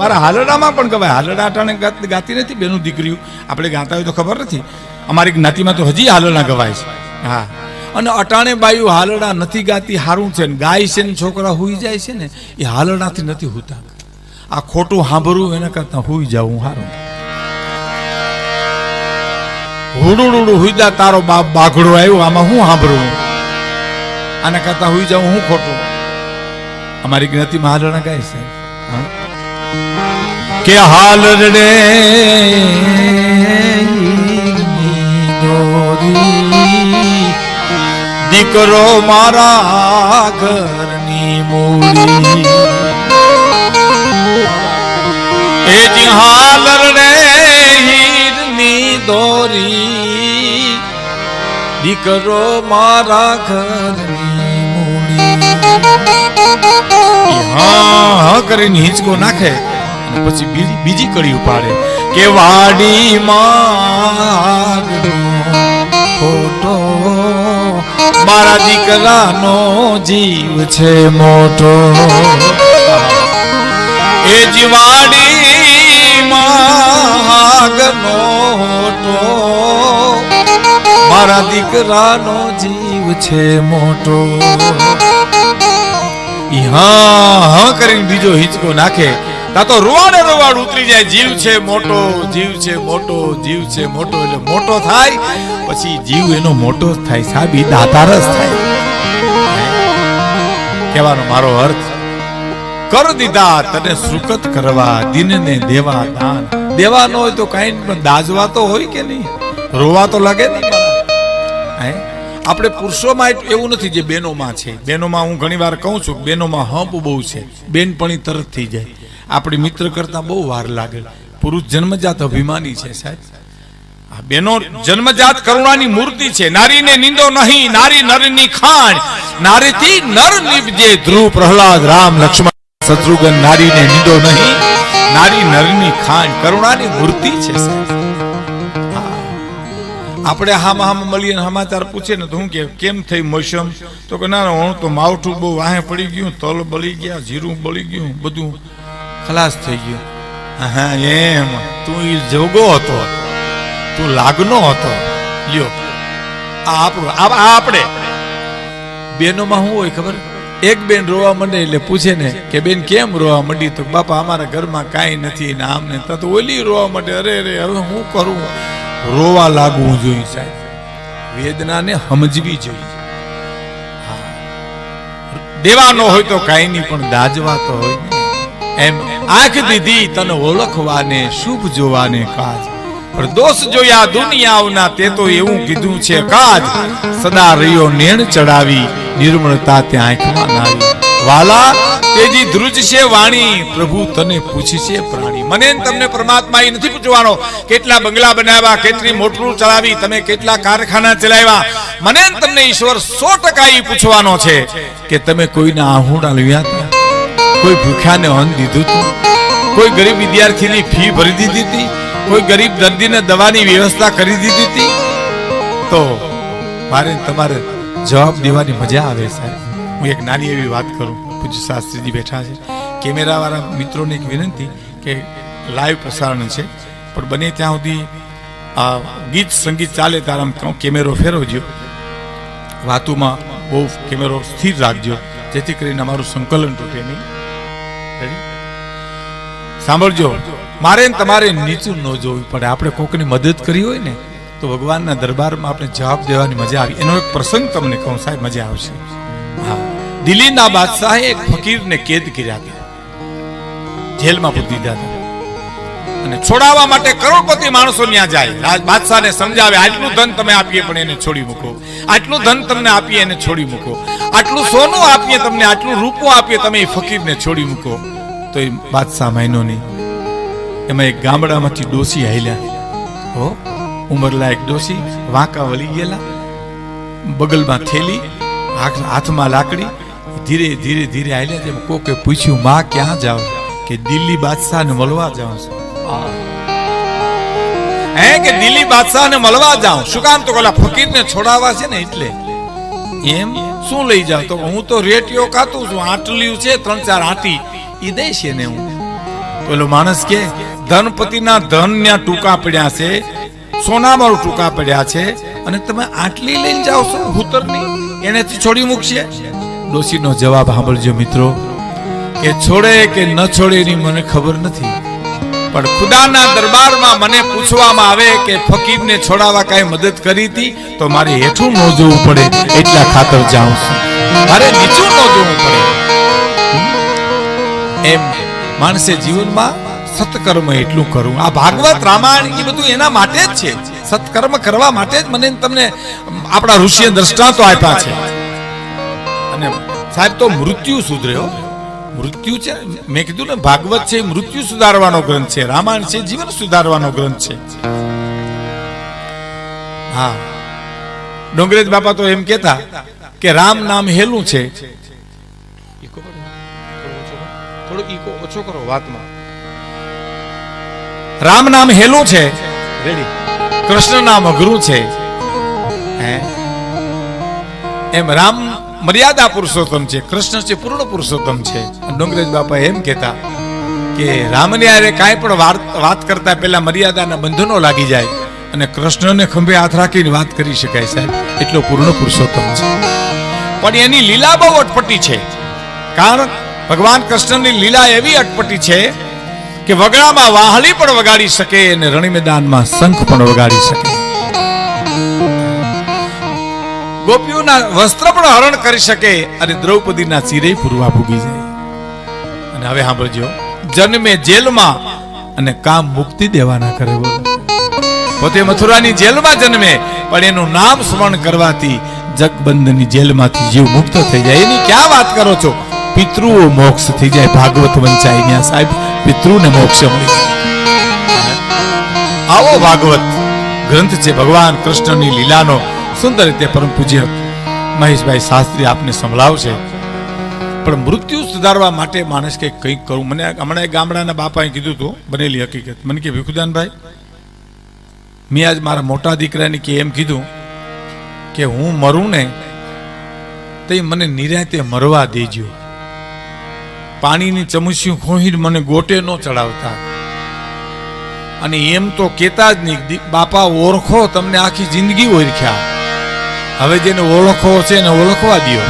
મારા હાલડામાં પણ ગવાય હાલડા અટાણે ગાત- નથી, બેનું દીકરીઓ. આપણે ગાતા હોય તો ખબર નથી. અમારી જ્ઞાતિમાં તો હજી હાલડા ગવાય છે. હા. અને અટાણે બાયું હાલડા નથી ગાતી, હારું છે ને. ગાય છે ને, છોકરા હુઈ જાય છે ને, એ હાલડાથી નથી હોતા. આ ખોટું સાંભળવું એના કરતાં હુઈ જાવું સારું હુડું હુડું હુઈદા તારો બાપ બાઘડો આવ્યો આમાં હું સાંભળવું આના કરતાં હુઈ જાઉં હું ખોટું અમારી જ્ઞાતિમાં હાલડા ગાય છે હા? કે હાલ રે દીકરો મારા ઘરની મૂડી એ જી હાલ રે હીરની દોરી દીકરો મારા ઘરની મૂડી ઈ હા હા કરીને હિંચકો નાખે અને પછી બીજી બીજી કડી ઉપાડે. કે વાડી ખોટો, મારા દીકરાનો જીવ છે મોટો. એ જીવાડી માગનો હોટો મારા દીકરાનો જીવ છે મોટો. હા હા કરીને બીજો હિંચકો નાખે. તા તો રોવાડે રોવાડ ઉતરી જાય, જીવ છે મોટો, જીવ છે મોટો, જીવ છે મોટો, એટલે મોટો થાય, પછી જીવ એનો મોટો જ થાય સાબી દાતાર જ થાય. કહેવાનો મારો અર્થ, કર દીધા તને સુકત કરવા, દિનને દેવા દાન. દેવા હોય તો કાંઈ પણ દાજવા તો હોય કે નહીં? રોવા તો લાગે નહીં હે? આપણે પુરુષોમાં એવું નથી જે બેનોમાં છે. બહેનોમાં હું ઘણી વાર કહું છું બહેનોમાં હંપ બહુ છે. બેનપણી તરત થઈ જાય. આપણી મિત્ર કરતા બહુ વાર લાગે. પુરુષ જન્મજાત અભિમાની છે સાહેબ. આ બેનો જન્મજાત કરુણાની મૂર્તિ છે. નારીને નિંદો નહીં નારી નરની ખાણ. નારીથી નર નિપજે ધ્રુવ પ્રહલાદ રામ લક્ષ્મણ શત્રુઘ્ન નારીને નિંદો નહીં. નારી નરની ખાણ. કરુણાની મૂર્તિ છે આપણે હામાં હામાં મળીએ સમાચાર પૂછે ને તો હું કે કેમ થઈ મોસમ? તો કે ના, હું તો માવઠું બહુ વાહે પડી ગયું તલ બળી ગયા જીરું બળી ગયું બધું ખલાસ થઈ ગયો. હા એમ. તું એ જોગો હતો. તું લાગનો હતો. લ્યો. આ આપણું, આ આપણે. બેનોમાં શું હોય ખબર? એક બેન રોવા માંડે એટલે પૂછે ને કે, બેન, કેમ રોવા માંડી તો? બાપા, અમારા ઘરમાં કાંઈ નથી ને આમને તો ઓલી રોવા માંડે. અરે અરે, હવે હું કરું? રોવા લાગવું જોઈએ સાહેબ. વેદનાને સમજવી જોઈએ. દેવાનો હોય તો કાંઈ નહીં, પણ દાજવા તો હોય એમ આંખ દીધી તને ઓળખવાને, શુભ જોવાને કાજ. પણ જોયા દુનિયાઓના, તે તો એવું કીધું છે કાજ. સદા રહ્યો નેણ ચડાવી, નિર્મળતા ત્યાં આંખમાં નાવી વાલા, તેજી ધ્રુજ છે વાણી, પ્રભુ તને પૂછશે પ્રાણી. મને તમને પરમાત્મા એ નથી પૂછવાનો કેટલા બંગલા બનાવ્યા, કેટલી મોટરું ચલાવી તમે કેટલા કારખાના ચલાવ્યા. મને તમને ઈશ્વર સો ટકા એ પૂછવાનો છે કે તમે કોઈના આહુડા લવ્યા કોઈ ભૂખ્યાને અન્ન દીધું હતું કોઈ ગરીબ વિદ્યાર્થીની ફી ભરી દીધી હતી કોઈ ગરીબ દર્દીને દવાની વ્યવસ્થા કરી દીધી હતી તો મારે તમારે જવાબ દેવાની મજા આવે સાહેબ. હું એક નાની એવી વાત કરું. પૂજ્ય શાસ્ત્રીજી બેઠા છે. કેમેરાવાળા મિત્રોને એક વિનંતી કે લાઈવ પ્રસારણ છે. પણ બને ત્યાં સુધી આ ગીત સંગીત ચાલે ત્યારે કેમેરો ફેરવજો. વાતુમાં બહુ કેમેરો સ્થિર રાખજો. જેથી કરીને અમારું સંકલન તૂટે નહીં? સાંભળજો, મારે તમારે નીચું ન જોવું પડે. આપણે કોકની મદદ કરી હોય ને, તો ભગવાનના દરબારમાં આપણે જવાબ દેવાની મજા આવી. એનો એક પ્રસંગ તમને કહું, સાહેબ, મજા આવશે. દિલ્હીના બાદશાહે એક ફકીરને કેદ કર્યા હતા. જેલમાં પૂરી દીધા હતા. અને છોડાવવા માટે કરોડપતિ માણસો ત્યાં જાય. બાદશાહને સમજાવે, આટલું ધન તમે આપીએ પણ એને છોડી મૂકો. આટલું ધન તમને આપીએ એને છોડી મૂકો. આટલું સોનું આપીએ તમને, આટલું રૂપો આપીએ તમે એ ફકીરને છોડી મૂકો. તો એ બાદશાહ માયનો નહીં. એમાં એક ગામડામાંથી ડોસી આયલા હો? ઉંમરલાયક ડોસી વાંકા વળી ગયેલા. બગલમાં થેલી હાથમાં લાકડી. ધીરે ધીરે ધીરે આયલા તેમ કોકે પૂછ્યું માં ક્યાં જાઓ કે દિલ્હી બાદશાહને મળવા જાઉં છું. હે. કે દિલ્હી બાદશાહને મળવા જાઉં? શું કામ તો ઓલા ફકીરને છોડાવવા છે ને એટલે? એમ? શું લઈ જાવ તો હું તો રેટિયો ખાતું છું આટલી છે ત્રણ ચાર આટી. ઈ દઈશ હું? પેલો માણસ કે, ધનપતિના ધનના ટૂંકા પડ્યા છે સોનામાં ટૂંકા પડ્યા છે, અને તમે આટલી લઈને જાઓ છો હુતરની એનેથી છોડી મૂકશે? ડોશીનો જવાબ સાંભળજો મિત્રો. કે છોડે કે ન છોડે એની મને ખબર નથી. પણ ખુદાના દરબારમાં મને પૂછવામાં આવે કે ફકીરને છોડાવવા કાંઈ મદદ કરી હતી, તો મારે હેઠું ન જોવું પડે, એટલા ખાતર જાઉં છું. મારે નીચું ન જોવું પડે. એમ માણસે જીવનમાં સત્કર્મ એટલું કરવું આ ભાગવત, રામાયણ, એ બધું એના માટે જ છે. સત્કર્મ કરવા માટે જ મને તમને આપણા ઋષિએ દ્રષ્ટાંતો આપ્યા છે. અને સાહેબ તો મૃત્યુ સુધર્યો. મૃત્યુ છે, મેં કીધું ને, ભાગવત છે મૃત્યુ સુધારવાનો ગ્રંથ છે, રામાયણ છે જીવન સુધારવાનો ગ્રંથ છે. હા. ડોંગરેજ બાપા તો એમ કહેતા કે રામ નામ હેલું છે. ઈકો. થોડો ઈકો ઓછો કરો વાતમાં. રામ નામ હેલું છે. કૃષ્ણ નામ અઘરું છે. એમ રામ મર્યાદા પુરુષોત્તમ છે. કૃષ્ણ છે પૂર્ણ પુરુષોત્તમ છે. ડોંગરેજ બાપા એમ કહેતા કે રામને હારે કાંઈ પણ વાત કરતા પહેલા મર્યાદાના બંધનો લાગી જાય અને કૃષ્ણને ખંભે હાથ રાખીને વાત કરી શકાય સાહેબ. એટલો પૂર્ણ પુરુષોત્તમ છે. પણ એની લીલા બહુ અટપટી છે. કારણ ભગવાન કૃષ્ણની લીલા એવી અટપટી છે કે વગડામાં વાહલી પણ વગાડી શકે અને રણી મેદાનમાં શંખ પણ વગાડી શકે. ગોપીઓના વસ્ત્ર પણ હરણ કરી શકે અને દ્રૌપદીના ચીરે પૂરવા ભૂગી જાય. અને હવે સાંભળજો, જન્મે જેલમાં અને કામ મુક્તિ દેવાના કરે પોતે મથુરાની જેલમાં જન્મે, પણ એનું નામ સ્મરણ કરવાથી જગબંધની જેલમાંથી જીવ મુક્ત થઈ જાય. એની ક્યાં વાત કરો છો? પિતૃઓ મોક્ષ થઈ જાય. ભાગવત વંચાય ત્યાં સાહેબ, પિતૃને મોક્ષ મળી. આવો ભાગવત ગ્રંથ છે ભગવાન કૃષ્ણની લીલાનો. સુંદર રીતે પરમ પૂજ્ય મહેશભાઈ શાસ્ત્રી આપને સંભળાવશે. પણ મૃત્યુ સુધારવા માટે માણસ કે કંઈક કરવું. મને હમણાં ગામડાના બાપાએ કીધું હતું, બનેલી હકીકત. મને કે ભીખુદાનભાઈ, મેં આજ મારા મોટા દીકરાને કે એમ કીધું કે હું મરું ને, તે મને નિરાતે મરવા દેજો. પાણીની ચમચીઓ ખોહીને મને ગોટે ન ચડાવતા. અને એમ તો કેતા જ નહીં બાપા ઓળખો, તમને આખી જિંદગી ઓળખ્યા. હવે જેને ઓળખો છે એને ઓળખવા દ્યો.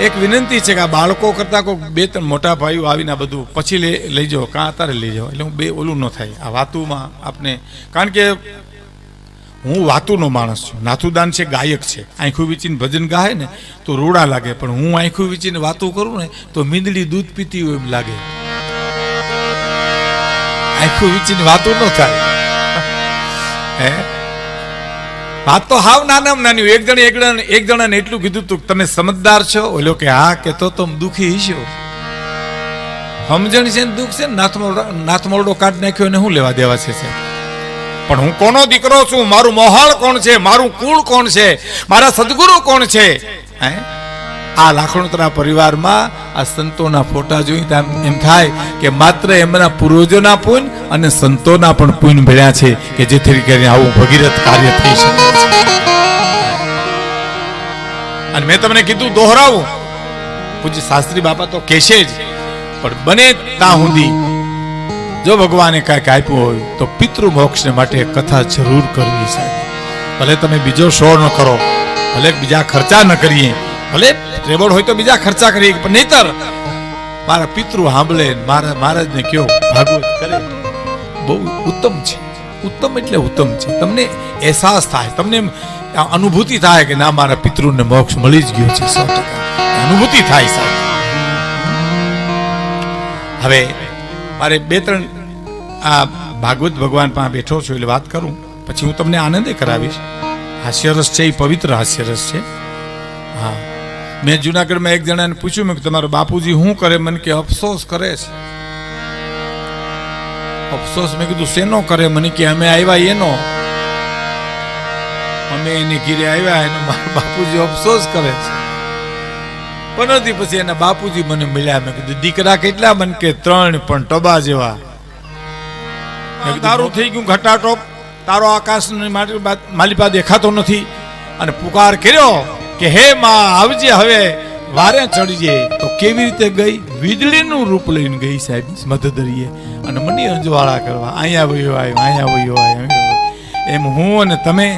એક વિનંતી છે કે આ બાળકો કરતા કોઈ બે ત્રણ મોટા ભાઈઓ આવીને બધું પછી લઈ લઈ જાઓ, કાં અત્યારે લઈ જાઓ. એટલે હું બે ઓલું ન થાય. આ વાતુમાં આપને કારણ કે હું વાતુનો માણસ છું. નાથુદાન છે, ગાયક છે. આંખું વીચીને ભજન ગાય ને તો રૂડા લાગે, પણ હું આંખું વીચીને વાતો કરું ને તો મીંદડી દૂધ પીતી હોય એમ લાગે. આંખું વીચીને વાતું ન થાય. હે? વાત તો હાવ નાનામાં નાની. એક જણે એક જણ એક જણાને એટલું કીધું તું તમે સમજદાર છો. ઓલો કે, હા કે તો તમે દુખી હશો સમજણ છે ને દુઃખ છે નાથમોરડો નાથમોરડો કાઢ નાખ્યો ને શું લેવા દેવા છે, સાહેબ? પણ હું કોનો દીકરો છું? મારું મોહાળ કોણ છે? મારું કુળ કોણ છે? મારા સદગુરુ કોણ છે? હે? આ લાખણોતરા પરિવારમાં આ સંતોના ફોટા જોઈ એમ થાય કે માત્ર એમના પૂર્વજોના પુણ્ય અને સંતોના પણ પુણ્ય ભેળ્યા છે કે જેથી કરીને આવું ભગીરથ કાર્ય થઈ શકે અને મેં તમને કીધું, દોહરાવું. પૂજ્ય શાસ્ત્રી બાપા તો કહેશે જ, પણ બને ત્યાં સુધી જો ભગવાને કાંઈક આપ્યું હોય, તો પિતૃ મોક્ષને માટે કથા જરૂર કરવી સાહેબ. ભલે તમે બીજો શો ન કરો, ભલે બીજા ખર્ચા ન કરીએ, ભલે ટ્રેબલ હોય તો બીજા ખર્ચા કરીએ, પણ નહીતર મારા પિતૃ સાંભળે મારા મહારાજને કયો ભાગવત કરે, બહુ ઉત્તમ છે, ઉત્તમ એટલે ઉત્તમ છે. તમને અહેસાસ થાય, તમને અનુભૂતિ થાય કે ના, મારા પિતૃને મોક્ષ મળી જ ગયો છે સો અનુભૂતિ થાય સાહેબ. હવે મારે બે ત્રણ આ ભાગવત ભગવાન પાસે બેઠો છું એટલે વાત કરું. પછી હું તમને આનંદે કરાવીશ. હાસ્યરસ છે એ પવિત્ર હાસ્યરસ છે. હા. મેં જુનાગઢમાં એક જણાને પૂછ્યું, મેં કે તમારો બાપુજી શું કરે? મને કે, અફસોસ કરે છે. અફસોસ, મેં કીધું, શેનો કરે? મને કે, અમે આવ્યા એનો. અમે એની ઘીરે આવ્યા, એનો મારા બાપુજી અફસોસ કરે છે. નથી પછી એના બાપુજી મને મળ્યા. મેં કીધું દીકરા કેટલા મન કે ત્રણ પણ ટબા જેવા. તારું થઈ ગયું ઘટાટોપ તારો આકાશ માલિપા દેખાતો નથી. અને પુકાર કર્યો કે હે માં આવજે હવે વારે ચડીજે. તો કેવી રીતે ગઈ? વીજળીનું રૂપ લઈને ગઈ સાહેબ મધદરીએ અને મને અંજવાળા કરવા અહીંયા વયો આવ્યો અહીંયા વયો આવ્યો. એમ હું અને તમે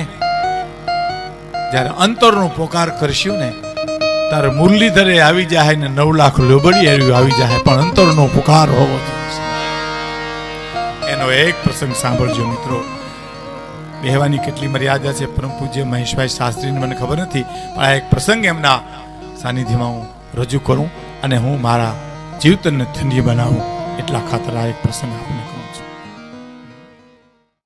જ્યારે અંતરનો પોકાર કરશું ને ત્યારે મુરલીધરે આવી જાય ને નવ લાખ લોબડી આવી જાય પણ અંતરનો પુકાર હોવો જોઈએ એનો એક પ્રસંગ સાંભળજો મિત્રો કહેવાની કેટલી મર્યાદા છે પરમ પૂજ્ય મહેશભાઈ શાસ્ત્રીને મને ખબર નથી, પણ આ એક પ્રસંગ એમના સાનિધ્યમાં હું રજૂ કરું અને હું મારા જીવતનને ધન્ય બનાવું એટલા ખાતર આ એક પ્રસંગ આપને.